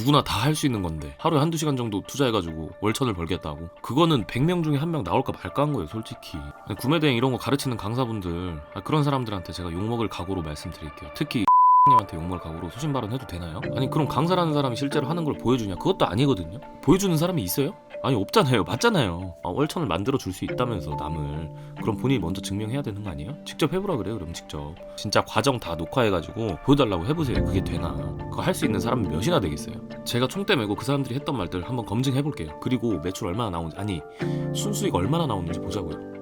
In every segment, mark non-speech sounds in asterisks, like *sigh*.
누구나 다 할 수 있는 건데 하루에 한두 시간 정도 투자해가지고 월천을 벌겠다고. 그거는 100명 중에 한 명 나올까 말까 한 거예요 솔직히. 구매대행 이런 거 가르치는 강사분들 아, 그런 사람들한테 제가 욕먹을 각오로 말씀드릴게요. 특히 *laughs* 님한테 욕먹을 각오로 소신 발언 해도 되나요? 아니 그럼 강사라는 사람이 실제로 하는 걸 보여주냐? 그것도 아니거든요. 보여주는 사람이 있어요? 아니 없잖아요. 맞잖아요. 아, 월천을 만들어 줄 수 있다면서 남을. 그럼 본인이 먼저 증명해야 되는 거 아니에요? 직접 해보라 그래요 그럼 직접. 진짜 과정 다 녹화해가지고 보여달라고 해보세요. 그게 되나? 그거 할 수 있는 사람이 몇이나 되겠어요? 제가 총대 메고 그 사람들이 했던 말들 한번 검증해볼게요. 그리고 매출 얼마나 나오는지. 아니 순수익 얼마나 나오는지 보자고요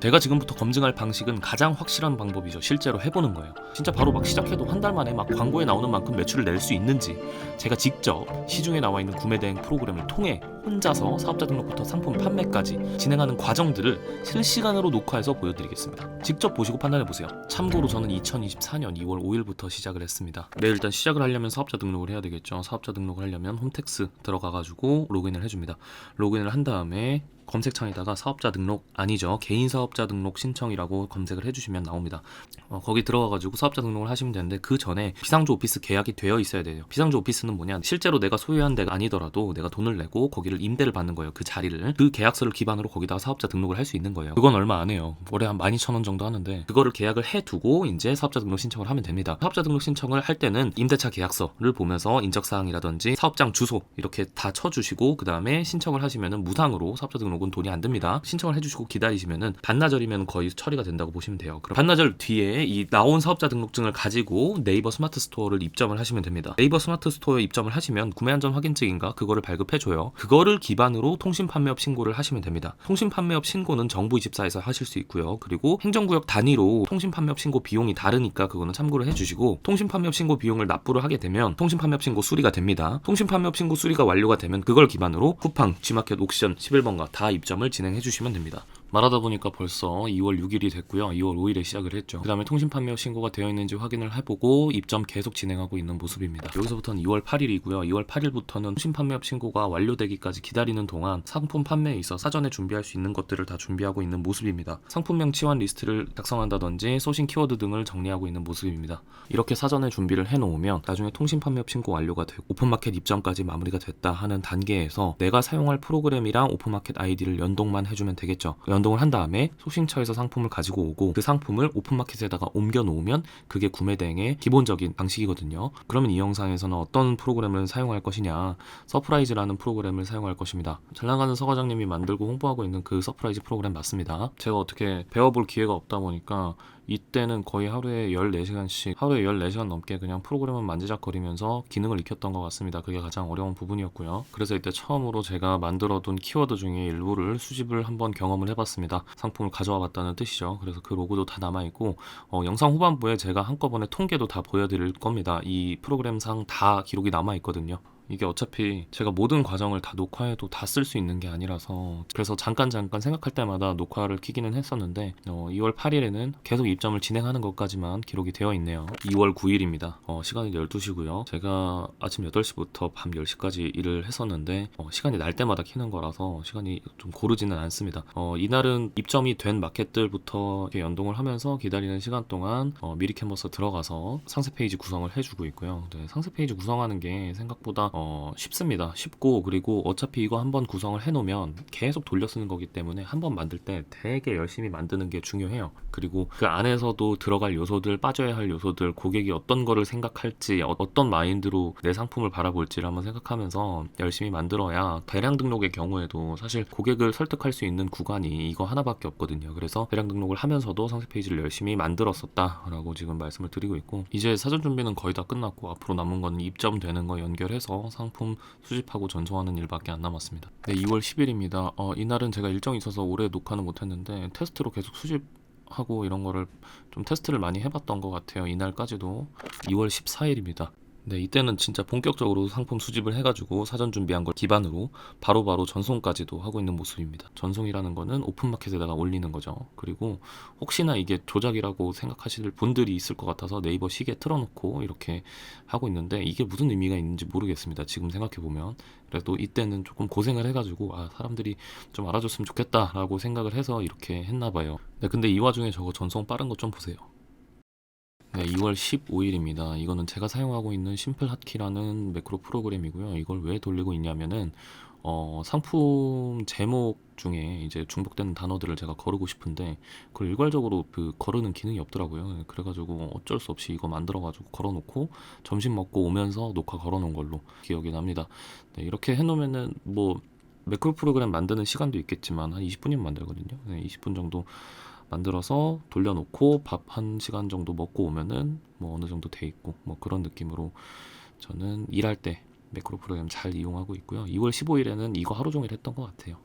제가 지금부터 검증할 방식은 가장 확실한 방법이죠. 실제로 해보는 거예요. 진짜 바로 막 시작해도 한 달 만에 막 광고에 나오는 만큼 매출을 낼 수 있는지 제가 직접 시중에 나와 있는 구매 대행 프로그램을 통해 혼자서 사업자 등록부터 상품 판매까지 진행하는 과정들을 실시간으로 녹화해서 보여드리겠습니다. 직접 보시고 판단해 보세요. 참고로 저는 2024년 2월 5일부터 시작을 했습니다. 네, 일단 시작을 하려면 사업자 등록을 해야 되겠죠. 사업자 등록을 하려면 홈택스 들어가가지고 로그인을 해줍니다. 로그인을 한 다음에 검색창에다가 사업자 등록 아니죠. 개인 사업자 등록 신청이라고 검색을 해주시면 나옵니다. 어, 거기 들어가가지고 사업자 등록을 하시면 되는데 그 전에 비상조 오피스 계약이 되어 있어야 돼요. 비상조 오피스는 뭐냐? 실제로 내가 소유한 데가 아니더라도 내가 돈을 내고 거기를 임대를 받는 거예요 그 자리를. 그 계약서를 기반으로 거기다가 사업자 등록을 할 수 있는 거예요. 그건 얼마 안 해요. 월에 한 12,000원 정도 하는데 그거를 계약을 해두고 이제 사업자 등록 신청을 하면 됩니다. 사업자 등록 신청을 할 때는 임대차 계약서를 보면서 인적사항이라든지 사업장 주소 이렇게 다 쳐주시고 그 다음에 신청을 하시면은 무상으로 사업자 등록 등록은 돈이 안 듭니다. 신청을 해주시고 기다리시면은 반나절이면 거의 처리가 된다고 보시면 돼요. 그럼 반나절 뒤에 이 나온 사업자 등록증을 가지고 네이버 스마트 스토어를 입점을 하시면 됩니다. 네이버 스마트 스토어에 입점을 하시면 구매 안전 확인증인가 그거를 발급해줘요. 그거를 기반으로 통신 판매업 신고를 하시면 됩니다. 통신 판매업 신고는 정부 24에서 하실 수 있고요. 그리고 행정구역 단위로 통신 판매업 신고 비용이 다르니까 그거는 참고를 해주시고 통신 판매업 신고 비용을 납부를 하게 되면 통신 판매업 신고 수리가 됩니다. 통신 판매업 신고 수리가 완료가 되면 그걸 기반으로 쿠팡, G마켓, 옥션, 11번가 다 입점을 진행해 주시면 됩니다. 말하다 보니까 벌써 2월 6일이 됐고요. 2월 5일에 시작을 했죠. 그 다음에 통신 판매 신고가 되어 있는지 확인을 해보고 입점 계속 진행하고 있는 모습입니다. 여기서부터는 2월 8일이고요. 2월 8일부터는 통신 판매 신고가 완료되기까지 기다리는 동안 상품 판매에 있어 사전에 준비할 수 있는 것들을 다 준비하고 있는 모습입니다. 상품명 치환 리스트를 작성한다든지 소신 키워드 등을 정리하고 있는 모습입니다. 이렇게 사전에 준비를 해놓으면 나중에 통신 판매 신고 완료가 되고 오픈마켓 입점까지 마무리가 됐다 하는 단계에서 내가 사용할 프로그램이랑 오픈마켓 아이디를 연동만 해주면 되겠죠. 연 동을 한 다음에 소싱처에서 상품을 가지고 오고 그 상품을 오픈마켓에다가 옮겨 놓으면 그게 구매 대행의 기본적인 방식이거든요. 그러면 이 영상에서는 어떤 프로그램을 사용할 것이냐 서프라이즈라는 프로그램을 사용할 것입니다. 잘 나가는 서과장님이 만들고 홍보하고 있는 그 서프라이즈 프로그램 맞습니다. 제가 어떻게 배워볼 기회가 없다 보니까 이때는 거의 하루에 14시간씩 하루에 14시간 넘게 그냥 프로그램을 만지작거리면서 기능을 익혔던 것 같습니다. 그게 가장 어려운 부분이었고요. 그래서 이때 처음으로 제가 만들어둔 키워드 중에 일부를 수집을 한번 경험을 해봤습니다. 상품을 가져와 봤다는 뜻이죠. 그래서 그 로고도 다 남아있고 어, 영상 후반부에 제가 한꺼번에 통계도 다 보여드릴 겁니다. 이 프로그램상 다 기록이 남아있거든요. 이게 어차피 제가 모든 과정을 다 녹화해도 다 쓸 수 있는 게 아니라서 그래서 잠깐 잠깐 생각할 때마다 녹화를 키기는 했었는데 어, 2월 8일에는 계속 입점을 진행하는 것까지만 기록이 되어 있네요. 2월 9일입니다. 어, 시간이 12시고요. 제가 아침 8시부터 밤 10시까지 일을 했었는데 어, 시간이 날 때마다 키는 거라서 시간이 좀 고르지는 않습니다. 어, 이날은 입점이 된 마켓들부터 연동을 하면서 기다리는 시간 동안 어, 미리 캔버스 들어가서 상세 페이지 구성을 해주고 있고요. 네, 상세 페이지 구성하는 게 생각보다 어, 쉽습니다. 쉽고 그리고 어차피 이거 한번 구성을 해놓으면 계속 돌려 쓰는 거기 때문에 한번 만들 때 되게 열심히 만드는 게 중요해요. 그리고 그 안에서도 들어갈 요소들, 빠져야 할 요소들, 고객이 어떤 거를 생각할지, 어, 어떤 마인드로 내 상품을 바라볼지를 한번 생각하면서 열심히 만들어야 대량 등록의 경우에도 사실 고객을 설득할 수 있는 구간이 이거 하나밖에 없거든요. 그래서 대량 등록을 하면서도 상세 페이지를 열심히 만들었었다라고 지금 말씀을 드리고 있고 이제 사전 준비는 거의 다 끝났고 앞으로 남은 건 입점되는 거 연결해서 상품 수집하고 전송하는 일밖에 안 남았습니다. 네, 2월 10일입니다. 어, 이날은 제가 일정이 있어서 올해 녹화는 못했는데 테스트로 계속 수집 하고 이런 거를 좀 테스트를 많이 해봤던 것 같아요. 이날까지도 2월 14일입니다. 네, 이때는 진짜 본격적으로 상품 수집을 해가지고 사전 준비한 걸 기반으로 바로 바로 전송까지도 하고 있는 모습입니다. 전송이라는 거는 오픈마켓에다가 올리는 거죠. 그리고 혹시나 이게 조작이라고 생각하실 분들이 있을 것 같아서 네이버 시계 틀어놓고 이렇게 하고 있는데 이게 무슨 의미가 있는지 모르겠습니다. 지금 생각해보면. 그래도 이때는 조금 고생을 해가지고 아, 사람들이 좀 알아줬으면 좋겠다라고 생각을 해서 이렇게 했나봐요. 네, 근데 이 와중에 저거 전송 빠른 거 좀 보세요. 네, 2월 15일입니다. 이거는 제가 사용하고 있는 심플 핫키라는 매크로 프로그램이고요. 이걸 왜 돌리고 있냐면은 어, 상품 제목 중에 이제 중복되는 단어들을 제가 거르고 싶은데 그걸 일괄적으로 그 거르는 기능이 없더라고요. 그래가지고 어쩔 수 없이 이거 만들어가지고 걸어놓고 점심 먹고 오면서 녹화 걸어놓은 걸로 기억이 납니다. 네, 이렇게 해놓으면은 뭐 매크로 프로그램 만드는 시간도 있겠지만 한 20분이면 만들거든요. 네, 20분 정도 만들어서 돌려놓고 밥 한 시간 정도 먹고 오면은 뭐 어느 정도 돼 있고 뭐 그런 느낌으로 저는 일할 때 매크로 프로그램 잘 이용하고 있고요. 2월 15일에는 이거 하루 종일 했던 것 같아요.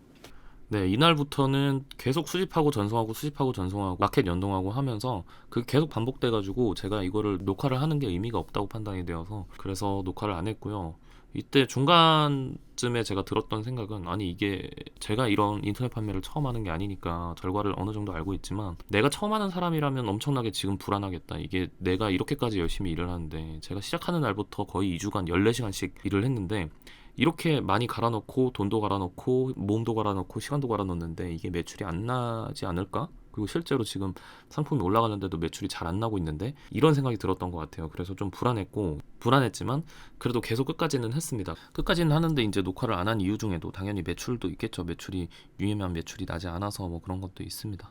네, 이날부터는 계속 수집하고 전송하고 수집하고 전송하고 마켓 연동하고 하면서 그 계속 반복돼가지고 제가 이거를 녹화를 하는 게 의미가 없다고 판단이 되어서 그래서 녹화를 안 했고요. 이때 중간쯤에 제가 들었던 생각은 아니 이게 제가 이런 인터넷 판매를 처음 하는 게 아니니까 결과를 어느 정도 알고 있지만 내가 처음 하는 사람이라면 엄청나게 지금 불안하겠다. 이게 내가 이렇게까지 열심히 일을 하는데 제가 시작하는 날부터 거의 2주간 14시간씩 일을 했는데 이렇게 많이 갈아넣고 돈도 갈아넣고 몸도 갈아넣고 시간도 갈아넣는데 이게 매출이 안 나지 않을까? 그리고 실제로 지금 상품이 올라가는데도 매출이 잘 안 나고 있는데 이런 생각이 들었던 것 같아요. 그래서 좀 불안했고 불안했지만 그래도 계속 끝까지는 했습니다. 끝까지는 하는데 이제 녹화를 안 한 이유 중에도 당연히 매출도 있겠죠. 매출이 유의미한 매출이 나지 않아서 뭐 그런 것도 있습니다.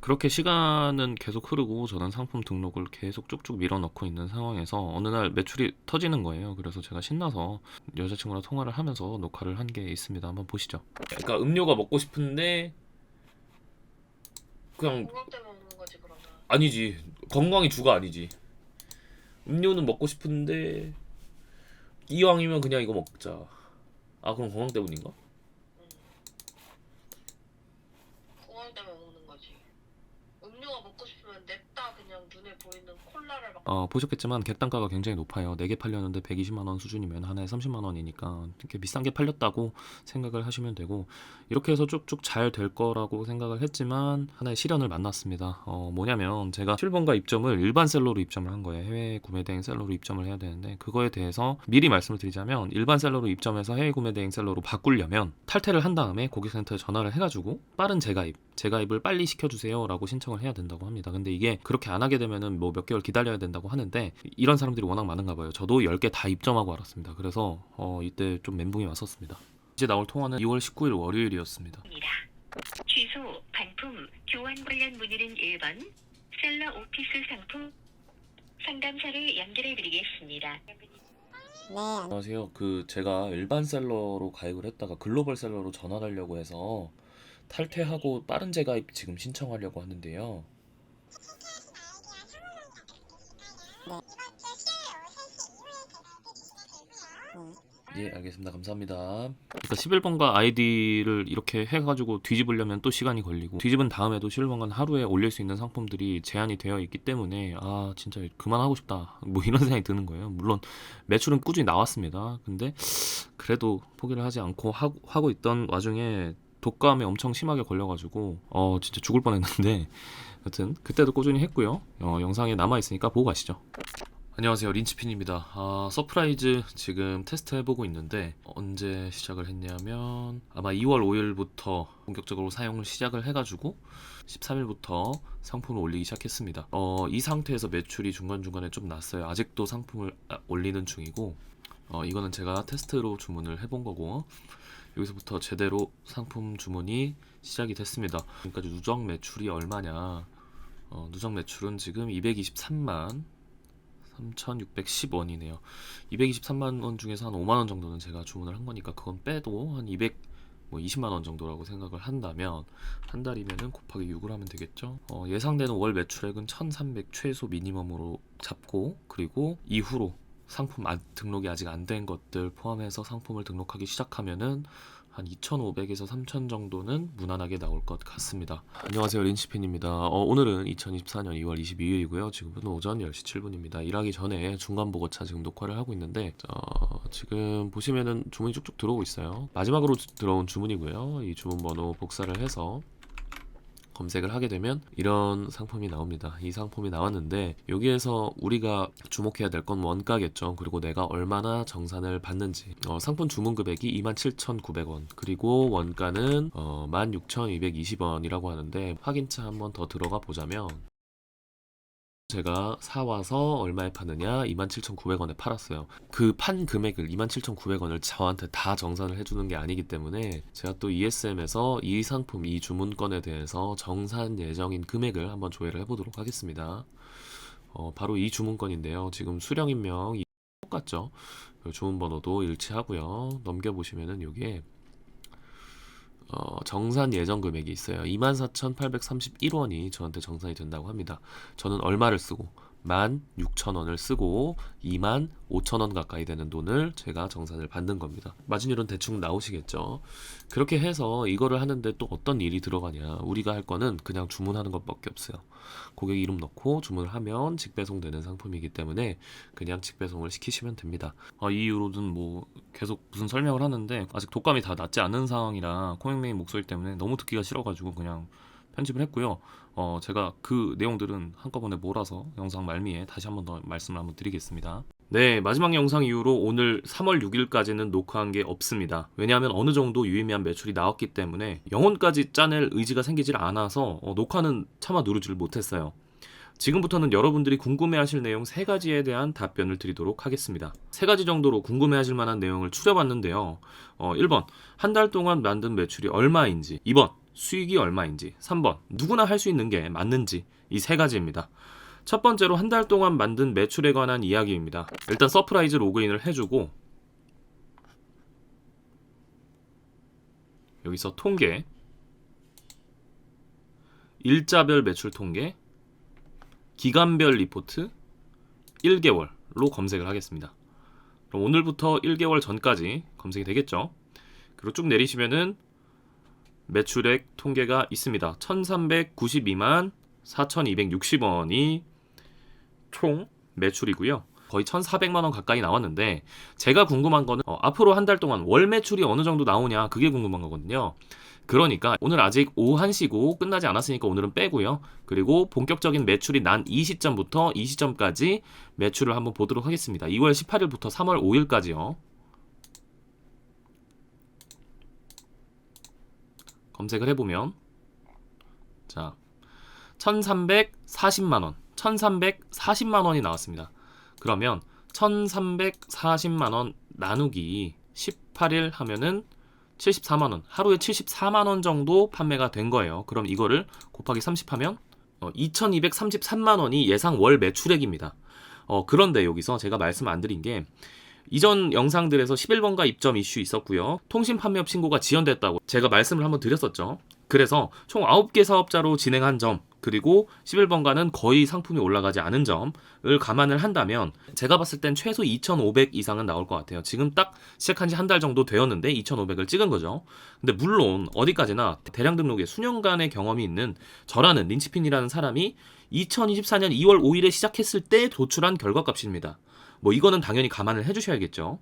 그렇게 시간은 계속 흐르고 저는 상품 등록을 계속 쭉쭉 밀어넣고 있는 상황에서 어느 날 매출이 터지는 거예요. 그래서 제가 신나서 여자친구랑 통화를 하면서 녹화를 한 게 있습니다. 한번 보시죠. 그러니까 음료가 먹고 싶은데 그냥 건강 때문에 먹는 거지 그러면. 아니지 건강이 주가 아니지 음료는 먹고 싶은데 이왕이면 그냥 이거 먹자 아 그럼 건강 때문인가? 건강 때문에 먹는 거지. 음료가 먹고 싶으면 냅다 그냥 눈에 보이는 콜라를 막. 어 보셨겠지만 객단가가 굉장히 높아요. 4개 팔렸는데 120만 원 수준이면 하나에 30만 원이니까 이렇게 비싼 게 팔렸다고 생각을 하시면 되고 이렇게 해서 쭉쭉 잘 될 거라고 생각을 했지만 하나의 시련을 만났습니다. 어 뭐냐면 제가 실본가 입점을 일반 셀러로 입점을 한 거예요. 해외 구매 대행 셀러로 입점을 해야 되는데 그거에 대해서 미리 말씀을 드리자면 일반 셀러로 입점해서 해외 구매 대행 셀러로 바꾸려면 탈퇴를 한 다음에 고객센터에 전화를 해가지고 빠른 재가입 재가입을 빨리 시켜주세요라고 신청을 해야 된다고 합니다 근데 이게 그렇게 안 하게 되면은 뭐 몇 개월 기다려야 된다고 하는데 이런 사람들이 워낙 많은가 봐요 저도 10개 다 입점하고 알았습니다 그래서 어 이때 좀 멘붕이 왔었습니다 이제 나올 통화는 2월 19일 월요일이었습니다. 취소, 반품, 교환 관련 문의는 1번, 셀러 오피스 상품, 상담사를 연결해 드리겠습니다. 안녕하세요. 그 제가 일반 셀러로 가입을 했다가 글로벌 셀러로 전환하려고 해서 탈퇴하고 빠른 재가입 지금 신청하려고 하는데요. 예, 알겠습니다. 감사합니다. 그러니까 11번가 아이디를 이렇게 해가지고 뒤집으려면 또 시간이 걸리고 뒤집은 다음에도 11번가는 하루에 올릴 수 있는 상품들이 제한이 되어 있기 때문에 아 진짜 그만하고 싶다 뭐 이런 생각이 드는 거예요. 물론 매출은 꾸준히 나왔습니다. 근데 그래도 포기를 하지 않고 하고, 하고 있던 와중에 독감에 엄청 심하게 걸려가지고 어 진짜 죽을 뻔했는데 *laughs* 여튼 그때도 꾸준히 했고요. 어, 영상에 남아 있으니까 보고 가시죠. 안녕하세요 린치핀입니다 아, 서프라이즈 지금 테스트 해보고 있는데 언제 시작을 했냐면 아마 2월 5일부터 본격적으로 사용을 시작을 해가지고 13일부터 상품을 올리기 시작했습니다 어, 이 상태에서 매출이 중간중간에 좀 났어요 아직도 상품을 아, 올리는 중이고 어, 이거는 제가 테스트로 주문을 해본 거고 여기서부터 제대로 상품 주문이 시작이 됐습니다 지금까지 누적 매출이 얼마냐 어, 누적 매출은 지금 223만 3,610원이네요. 223만 원 중에서 한 5만 원 정도는 제가 주문을 한 거니까 그건 빼도 한 200, 뭐 20만 원 정도라고 생각을 한다면 한 달이면은 곱하기 6을 하면 되겠죠. 어, 예상되는 월 매출액은 1,300 최소 미니멈으로 잡고 그리고 이후로 상품 안- 등록이 아직 안 된 것들 포함해서 상품을 등록하기 시작하면은 한 2,500에서 3,000 정도는 무난하게 나올 것 같습니다. 안녕하세요 린치핀입니다. 어, 오늘은 2024년 2월 22일이고요. 지금은 오전 10시 7분입니다. 일하기 전에 중간 보고차 지금 녹화를 하고 있는데 어, 지금 보시면은 주문이 쭉쭉 들어오고 있어요. 마지막으로 주- 들어온 주문이고요. 이 주문 번호 복사를 해서 검색을 하게 되면 이런 상품이 나옵니다. 이 상품이 나왔는데 여기에서 우리가 주목해야 될 건 원가겠죠. 그리고 내가 얼마나 정산을 받는지. 어, 상품 주문 금액이 27,900원. 그리고 원가는 어, 16,220원이라고 하는데 확인차 한번 더 들어가 보자면 제가 사와서 얼마에 파느냐 27,900원에 팔았어요. 그 판 금액을 27,900원을 저한테 다 정산을 해주는 게 아니기 때문에 제가 또 ESM에서 이 상품 이 주문건에 대해서 정산 예정인 금액을 한번 조회를 해보도록 하겠습니다. 어, 바로 이 주문건인데요. 지금 수령 인명 이 똑같죠. 요 주문 번호도 일치하고요. 넘겨보시면은 요게 어, 정산 예정 금액이 있어요. 24,831원이 저한테 정산이 된다고 합니다. 저는 얼마를 쓰고 16,000원을 쓰고 25,000원 가까이 되는 돈을 제가 정산을 받는 겁니다. 마진율은 대충 나오시겠죠. 그렇게 해서 이거를 하는데 또 어떤 일이 들어가냐. 우리가 할 거는 그냥 주문하는 것밖에 없어요. 고객 이름 넣고 주문을 하면 직배송되는 상품이기 때문에 그냥 직배송을 시키시면 됩니다. 어, 이 이후로는 뭐 계속 무슨 설명을 하는데 아직 독감이 다 낫지 않은 상황이라 코맹맹이 목소리 때문에 너무 듣기가 싫어가지고 그냥 편집을 했고요. 어, 제가 그 내용들은 한꺼번에 몰아서 영상 말미에 다시 한번 더 말씀을 한번 드리겠습니다. 네, 마지막 영상 이후로 오늘 3월 6일까지는 녹화한 게 없습니다. 왜냐하면 어느 정도 유의미한 매출이 나왔기 때문에 영혼까지 짜낼 의지가 생기질 않아서 어, 녹화는 차마 누르지를 못했어요. 지금부터는 여러분들이 궁금해하실 내용 세 가지에 대한 답변을 드리도록 하겠습니다. 세 가지 정도로 궁금해하실 만한 내용을 추려봤는데요. 어, 1번 한 달 동안 만든 매출이 얼마인지 2번 수익이 얼마인지 3번 누구나 할 수 있는 게 맞는지 이 세 가지입니다. 첫 번째로 한 달 동안 만든 매출에 관한 이야기입니다. 일단 서프라이즈 로그인을 해주고 여기서 통계 일자별 매출 통계 기간별 리포트 1개월로 검색을 하겠습니다. 그럼 오늘부터 1개월 전까지 검색이 되겠죠. 그리고 쭉 내리시면은 매출액 통계가 있습니다. 1392만 4260원이 총 매출이고요. 거의 1,400만 원 가까이 나왔는데 제가 궁금한 거는 어, 앞으로 한 달 동안 월 매출이 어느 정도 나오냐 그게 궁금한 거거든요. 그러니까 오늘 아직 오후 1시고 끝나지 않았으니까 오늘은 빼고요. 그리고 본격적인 매출이 난 이 시점부터 이 시점까지 매출을 한번 보도록 하겠습니다. 2월 18일부터 3월 5일까지요. 검색을 해보면 자 1340만 원 1340만 원이 나왔습니다. 그러면 1340만 원 나누기 18일 하면은 74만 원 하루에 74만 원 정도 판매가 된 거예요. 그럼 이거를 곱하기 30하면 어, 2233만 원이 예상 월 매출액입니다. 어, 그런데 여기서 제가 말씀 안 드린 게 이전 영상들에서 11번가 입점 이슈 있었고요. 통신 판매업 신고가 지연됐다고 제가 말씀을 한번 드렸었죠. 그래서 총 9개 사업자로 진행한 점 그리고 11번가는 거의 상품이 올라가지 않은 점을 감안을 한다면 제가 봤을 땐 최소 2,500 이상은 나올 것 같아요. 지금 딱 시작한 지 한 달 정도 되었는데 2,500을 찍은 거죠. 근데 물론 어디까지나 대량 등록에 수년간의 경험이 있는 저라는 린치핀이라는 사람이 2024년 2월 5일에 시작했을 때 도출한 결과값입니다. 뭐 이거는 당연히 감안을 해주셔야겠죠.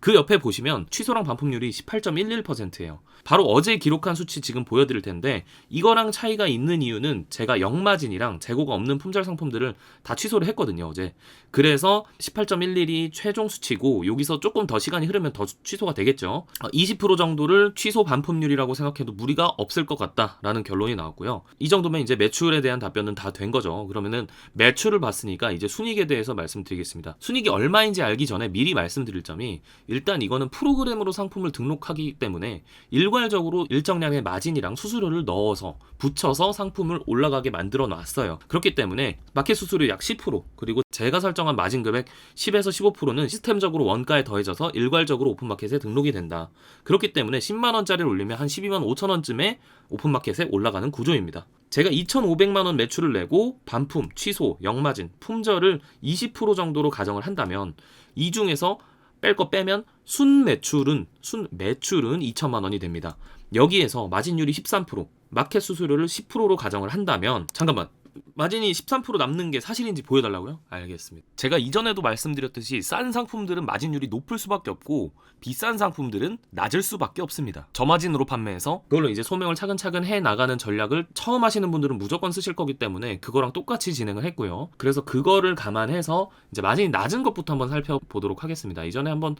그 옆에 보시면 취소랑 반품률이 18.11%예요. 바로 어제 기록한 수치 지금 보여드릴 텐데 이거랑 차이가 있는 이유는 제가 역마진이랑 재고가 없는 품절 상품들을 다 취소를 했거든요 어제. 그래서 18.11이 최종 수치고 여기서 조금 더 시간이 흐르면 더 취소가 되겠죠. 20% 정도를 취소 반품률이라고 생각해도 무리가 없을 것 같다라는 결론이 나왔고요. 이 정도면 이제 매출에 대한 답변은 다 된 거죠. 그러면은 매출을 봤으니까 이제 순익에 대해서 말씀드리겠습니다. 순익이 얼마인지 알기 전에 미리 말씀드릴 점이 일단 이거는 프로그램으로 상품을 등록하기 때문에 일괄적으로 일정량의 마진이랑 수수료를 넣어서 붙여서 상품을 올라가게 만들어 놨어요. 그렇기 때문에 마켓 수수료 약 10% 그리고 제가 설정한 마진 금액 10에서 15%는 시스템적으로 원가에 더해져서 일괄적으로 오픈마켓에 등록이 된다. 그렇기 때문에 10만 원짜리를 올리면 한 12만 5천 원쯤에 오픈마켓에 올라가는 구조입니다. 제가 2,500만 원 매출을 내고 반품, 취소, 역마진, 품절을 20% 정도로 가정을 한다면 이 중에서 뺄 거 빼면 순 매출은 순 매출은 2천만 원이 됩니다. 여기에서 마진율이 13%, 마켓 수수료를 10%로 가정을 한다면 잠깐만 마진이 13% 남는 게 사실인지 보여달라고요? 알겠습니다. 제가 이전에도 말씀드렸듯이 싼 상품들은 마진율이 높을 수밖에 없고 비싼 상품들은 낮을 수밖에 없습니다. 저마진으로 판매해서 그걸로 이제 소명을 차근차근 해 나가는 전략을 처음 하시는 분들은 무조건 쓰실 거기 때문에 그거랑 똑같이 진행을 했고요. 그래서 그거를 감안해서 이제 마진이 낮은 것부터 한번 살펴보도록 하겠습니다. 이전에 한번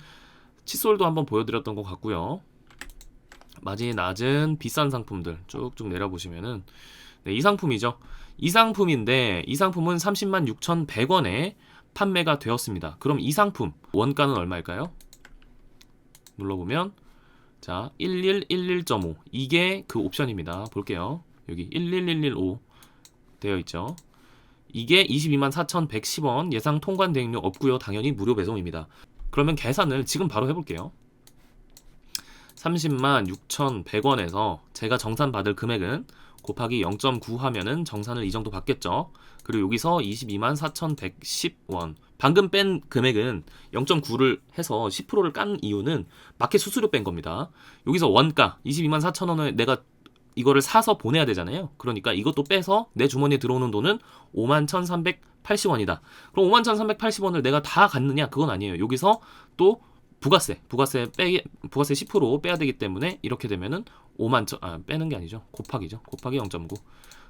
칫솔도 한번 보여드렸던 것 같고요. 마진이 낮은 비싼 상품들 쭉쭉 내려보시면은 네, 이 상품이죠. 이 상품인데 이 상품은 30만 6,100원에 판매가 되었습니다. 그럼 이 상품 원가는 얼마일까요? 눌러보면 자 1111.5 이게 그 옵션입니다. 볼게요. 여기 11115 되어 있죠. 이게 22만 4,110원 예상 통관 대행료 없고요. 당연히 무료 배송입니다. 그러면 계산을 지금 바로 해볼게요. 30만 6,100원에서 제가 정산 받을 금액은 곱하기 0.9 하면은 정산을 이 정도 받겠죠. 그리고 여기서 22만 4,110원. 방금 뺀 금액은 0.9를 해서 10%를 깐 이유는 마켓 수수료 뺀 겁니다. 여기서 원가 22만 4천 원에 내가 이거를 사서 보내야 되잖아요. 그러니까 이것도 빼서 내 주머니에 들어오는 돈은 5만 1,380원이다. 그럼 5만 1,380원을 내가 다 갖느냐? 그건 아니에요. 여기서 또 부가세, 부가세 빼, 부가세 10% 빼야 되기 때문에 이렇게 되면은 5만 천, 아 빼는 게 아니죠. 곱하기죠. 곱하기 0.9.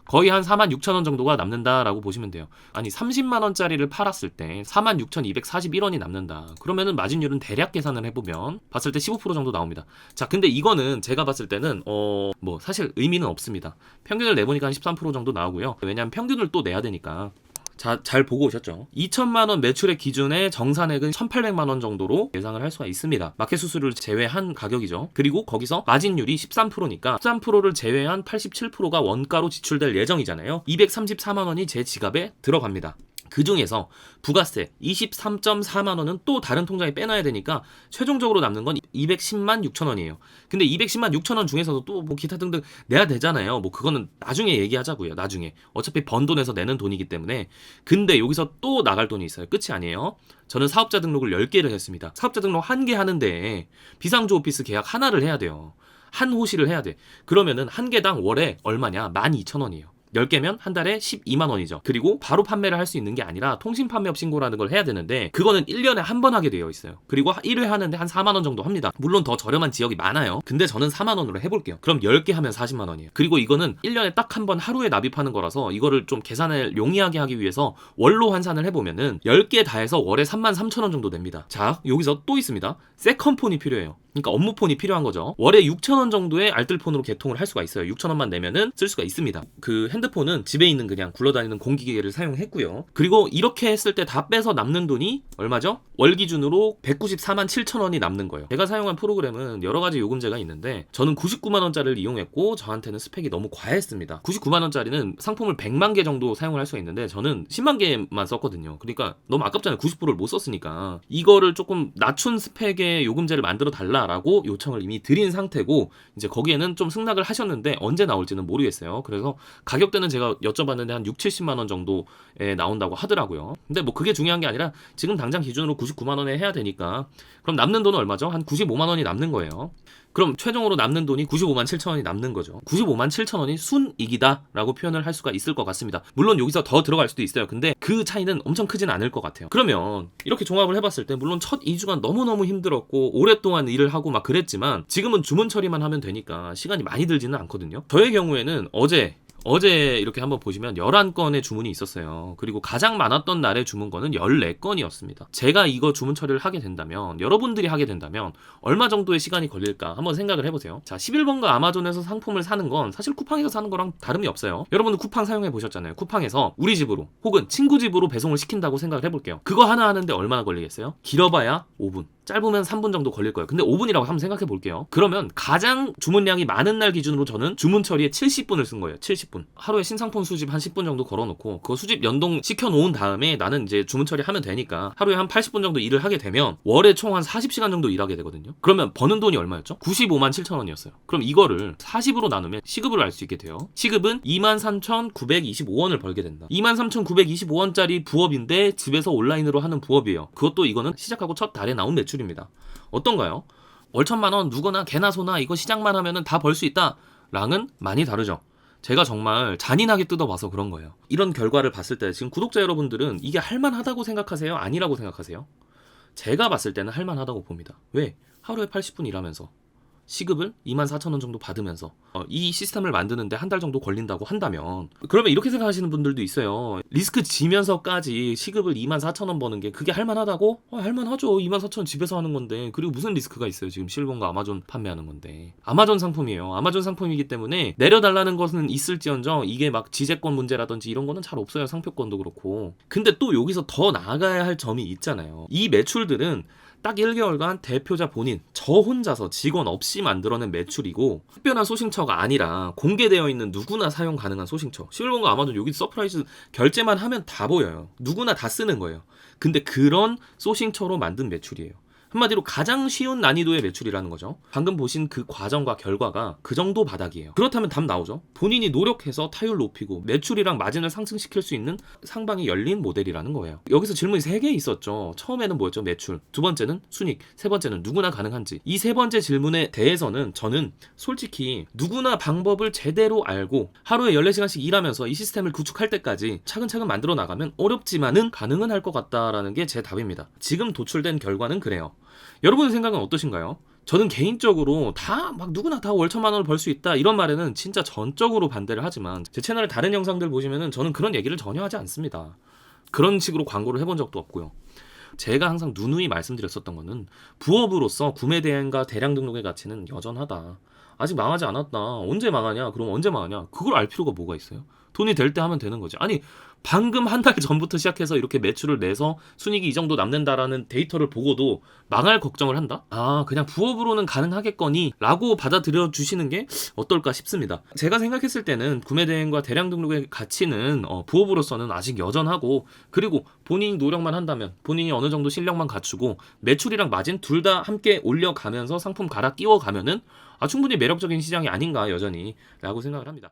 거의 한 4만 6천 원 정도가 남는다라고 보시면 돼요. 아니 30만 원짜리를 팔았을 때 4만 6,241원이 남는다. 그러면은 마진율은 대략 계산을 해보면 봤을 때 15% 정도 나옵니다. 자, 근데 이거는 제가 봤을 때는 어 뭐 사실 의미는 없습니다. 평균을 내보니까 한 13% 정도 나오고요. 왜냐하면 평균을 또 내야 되니까. 자, 잘 보고 오셨죠? 2천만 원 매출액 기준의 정산액은 1,800만 원 정도로 예상을 할 수가 있습니다. 마켓 수수료를 제외한 가격이죠. 그리고 거기서 마진율이 13%니까 13%를 제외한 87%가 원가로 지출될 예정이잖아요. 234만 원이 제 지갑에 들어갑니다. 그 중에서 부가세 23.4만 원은 또 다른 통장에 빼놔야 되니까 최종적으로 남는 건 210만 6천 원이에요. 근데 210만 6천 원 중에서도 또 뭐 기타 등등 내야 되잖아요. 뭐 그거는 나중에 얘기하자고요. 나중에. 어차피 번 돈에서 내는 돈이기 때문에. 근데 여기서 또 나갈 돈이 있어요. 끝이 아니에요. 저는 사업자 등록을 10개를 했습니다. 사업자 등록 1개 하는데 비상주 오피스 계약 하나를 해야 돼요. 한 호실을 해야 돼. 그러면은 한 개당 월에 얼마냐? 12,000원이에요. 10개면 한 달에 12만 원이죠. 그리고 바로 판매를 할 수 있는 게 아니라 통신 판매업 신고라는 걸 해야 되는데 그거는 1년에 한 번 하게 되어 있어요. 그리고 1회 하는데 한 4만 원 정도 합니다. 물론 더 저렴한 지역이 많아요. 근데 저는 4만 원으로 해 볼게요. 그럼 10개 하면 40만 원이에요. 그리고 이거는 1년에 딱 한 번 하루에 납입하는 거라서 이거를 좀 계산을 용이하게 하기 위해서 월로 환산을 해 보면은 10개 다 해서 월에 3만 3천 원 정도 됩니다. 자, 여기서 또 있습니다. 세컨폰이 필요해요. 그러니까 업무폰이 필요한 거죠. 월에 6,000원 정도의 알뜰폰으로 개통을 할 수가 있어요. 6,000원만 내면은 쓸 수가 있습니다. 그 핸드폰은 집에 있는 그냥 굴러다니는 공기계를 사용했고요. 그리고 이렇게 했을 때 다 빼서 남는 돈이 얼마죠? 월 기준으로 194만 7천원이 남는 거예요. 제가 사용한 프로그램은 여러 가지 요금제가 있는데 저는 99만 원짜리를 이용했고 저한테는 스펙이 너무 과했습니다. 99만 원짜리는 상품을 100만 개 정도 사용을 할 수가 있는데 저는 10만 개만 썼거든요. 그러니까 너무 아깝잖아요. 90%를 못 썼으니까 이거를 조금 낮춘 스펙의 요금제를 만들어 달라 라고 요청을 이미 드린 상태고 이제 거기에는 좀 승낙을 하셨는데 언제 나올지는 모르겠어요. 그래서 가격대는 제가 여쭤봤는데 한 6, 70만 원 정도에 나온다고 하더라고요. 근데 뭐 그게 중요한 게 아니라 지금 당장 기준으로 99만 원에 해야 되니까 그럼 남는 돈은 얼마죠? 한 95만 원이 남는 거예요. 그럼 최종으로 남는 돈이 95만 7천 원이 남는 거죠. 95만 7천 원이 순이익이다라고 표현을 할 수가 있을 것 같습니다. 물론 여기서 더 들어갈 수도 있어요. 근데 그 차이는 엄청 크진 않을 것 같아요. 그러면 이렇게 종합을 해봤을 때 물론 첫 2주간 너무너무 힘들었고 오랫동안 일을 하고 막 그랬지만 지금은 주문 처리만 하면 되니까 시간이 많이 들지는 않거든요. 저의 경우에는 어제 어제 이렇게 한번 보시면 11건의 주문이 있었어요. 그리고 가장 많았던 날의 주문 건은 14건이었습니다. 제가 이거 주문 처리를 하게 된다면, 여러분들이 하게 된다면, 얼마 정도의 시간이 걸릴까 한번 생각을 해보세요. 자, 11번가 아마존에서 상품을 사는 건 사실 쿠팡에서 사는 거랑 다름이 없어요. 여러분들 쿠팡 사용해 보셨잖아요. 쿠팡에서 우리 집으로 혹은 친구 집으로 배송을 시킨다고 생각을 해볼게요. 그거 하나 하는데 얼마나 걸리겠어요? 길어봐야 5분. 짧으면 3분 정도 걸릴 거예요. 근데 5분이라고 한번 생각해 볼게요. 그러면 가장 주문량이 많은 날 기준으로 저는 주문 처리에 70분을 쓴 거예요. 70분. 하루에 신상품 수집 한 10분 정도 걸어놓고 그거 수집 연동 시켜 놓은 다음에 나는 이제 주문 처리하면 되니까 하루에 한 80분 정도 일을 하게 되면 월에 총 한 40시간 정도 일하게 되거든요. 그러면 버는 돈이 얼마였죠? 95만 7천 원이었어요. 그럼 이거를 40으로 나누면 시급을 알 수 있게 돼요. 시급은 23,925원을 벌게 된다. 23,925원짜리 부업인데 집에서 온라인으로 하는 부업이에요. 그것도 이거는 시작하고 첫 달에 나온 매출입니다. 어떤가요? 월 천만 원 누구나 개나 소나 이거 시작만 하면은 다 벌 수 있다. 랑은 많이 다르죠. 제가 정말 잔인하게 뜯어봐서 그런 거예요. 이런 결과를 봤을 때 지금 구독자 여러분들은 이게 할만하다고 생각하세요? 아니라고 생각하세요? 제가 봤을 때는 할만하다고 봅니다. 왜? 하루에 80분 일하면서 시급을 24,000원 정도 받으면서 어, 이 시스템을 만드는데 한 달 정도 걸린다고 한다면 그러면 이렇게 생각하시는 분들도 있어요. 리스크 지면서까지 시급을 24,000원 버는 게 그게 할만하다고? 어, 할만하죠. 24,000원 집에서 하는 건데 그리고 무슨 리스크가 있어요. 지금 실버과 아마존 판매하는 건데 아마존 상품이에요. 아마존 상품이기 때문에 내려달라는 것은 있을지언정 이게 막 지재권 문제라든지 이런 거는 잘 없어요. 상표권도 그렇고. 근데 또 여기서 더 나아가야 할 점이 있잖아요. 이 매출들은 딱 1개월간 대표자 본인 저 혼자서 직원 없이 만들어낸 매출이고 특별한 소싱처가 아니라 공개되어 있는 누구나 사용 가능한 소싱처. 실버가 아마존 여기 서프라이즈 결제만 하면 다 보여요. 누구나 다 쓰는 거예요. 근데 그런 소싱처로 만든 매출이에요 한마디로 가장 쉬운 난이도의 매출이라는 거죠. 방금 보신 그 과정과 결과가 그 정도 바닥이에요. 그렇다면 답 나오죠. 본인이 노력해서 타율 높이고 매출이랑 마진을 상승시킬 수 있는 상방이 열린 모델이라는 거예요. 여기서 질문이 세개 있었죠. 처음에는 뭐였죠? 매출. 두 번째는 순익. 세 번째는 누구나 가능한지. 이 세 번째 질문에 대해서는 저는 솔직히 누구나 방법을 제대로 알고 하루에 14시간씩 일하면서 이 시스템을 구축할 때까지 차근차근 만들어 나가면 어렵지만은 가능은 할 것 같다라는 게 제 답입니다. 지금 도출된 결과는 그래요. 여러분의 생각은 어떠신가요? 저는 개인적으로 다 막 누구나 다 월천만 원을 벌 수 있다 이런 말에는 진짜 전적으로 반대를 하지만 제 채널의 다른 영상들 보시면은 저는 그런 얘기를 전혀 하지 않습니다. 그런 식으로 광고를 해본 적도 없고요. 제가 항상 누누이 말씀드렸었던 거는 부업으로서 구매 대행과 대량 등록의 가치는 여전하다. 아직 망하지 않았다. 언제 망하냐? 그럼 언제 망하냐? 그걸 알 필요가 뭐가 있어요? 돈이 될 때 하면 되는 거지. 아니 방금 한 달 *laughs* 전부터 시작해서 이렇게 매출을 내서 순익이 이 정도 남는다라는 데이터를 보고도 망할 걱정을 한다? 아, 그냥 부업으로는 가능하겠거니 라고 받아들여 주시는 게 어떨까 싶습니다. 제가 생각했을 때는 구매 대행과 대량 등록의 가치는 어, 부업으로서는 아직 여전하고 그리고 본인이 노력만 한다면 본인이 어느 정도 실력만 갖추고 매출이랑 마진 둘 다 함께 올려가면서 상품 갈아 끼워 가면은 아, 충분히 매력적인 시장이 아닌가 여전히 라고 생각을 합니다.